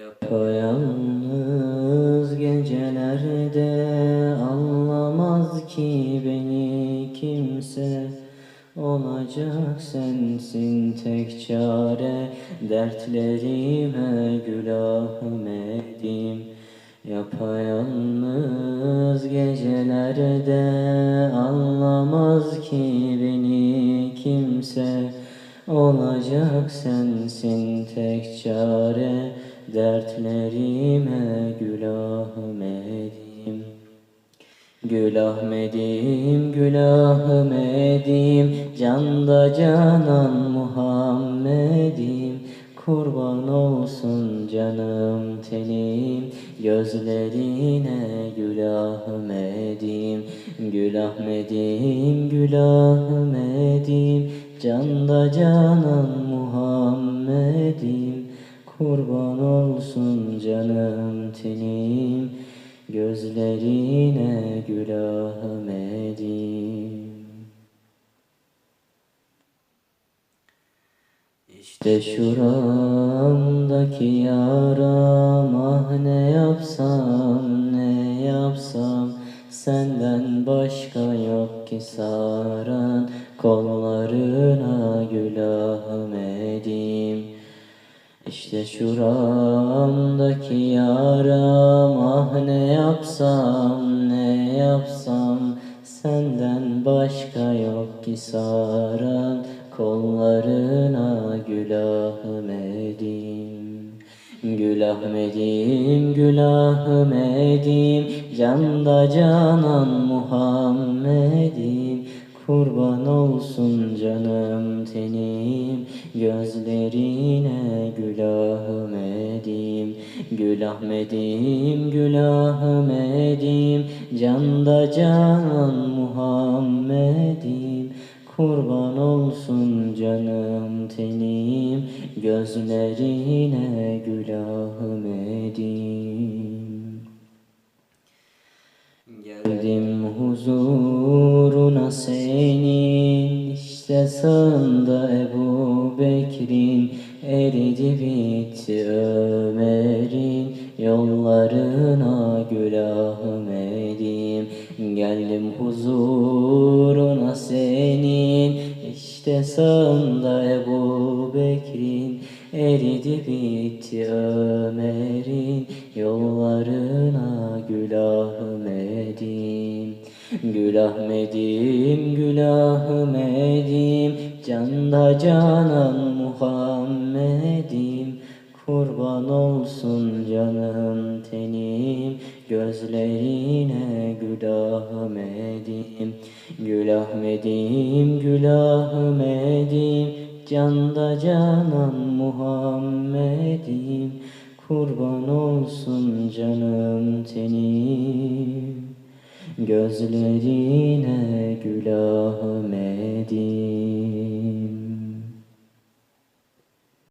Yapayalnız gecelerde anlamaz ki beni kimse. Olacak sensin tek çare Dertlerime gülahım edim Yapayalnız gecelerde anlamaz ki beni kimse. Olacak sensin tek çare Dertlerime gülahım edim Gül Ahmedim, Gül Ahmedim, Canda canan Muhammed'im. Kurban olsun canım tenim. Gözlerine Gül Ahmedim Gül Ahmedim, Gül Ahmedim Canda canan Muhammed'im Kurban olsun canım tenim Gözlerine Gül Ahmedim İşte şuramdaki yaram ah ne yapsam ne yapsam Senden başka yok ki saran kollarına Gül Ahmedim İşte şuramdaki yaram ah ne yapsam ne yapsam Senden başka yok ki saran kollarına Gül Ahmedim Gül Ahmedim, Gül Ahmedim Canda canan Muhammed'im Kurban olsun canım tenim Gözlerine Gül Ahmedim Gül Ahmedim, Gül Ahmedim Canda canan Muhammed'im Kurban olsun canım tenim Gözlerine Gül Ahmedim senin işte sağında Ebu Bekir'in eridi bitti Ömer'in yollarına Gül Ahmet'im Geldim huzuruna senin. İşte sağında Ebu Bekir'in eridi bitti Ömer'in yollarına Gül Ahmet'im Gül Ahmet'im, Gül Ahmet'im Canda canan Muhammed'im. Kurban olsun canım tenim. Gözlerine Gül Ahmet'im Gül Ahmet'im, Gül Ahmet'im Canda canan Muhammed'im. Kurban olsun canım tenim Gözlerine Gül Ahmet'im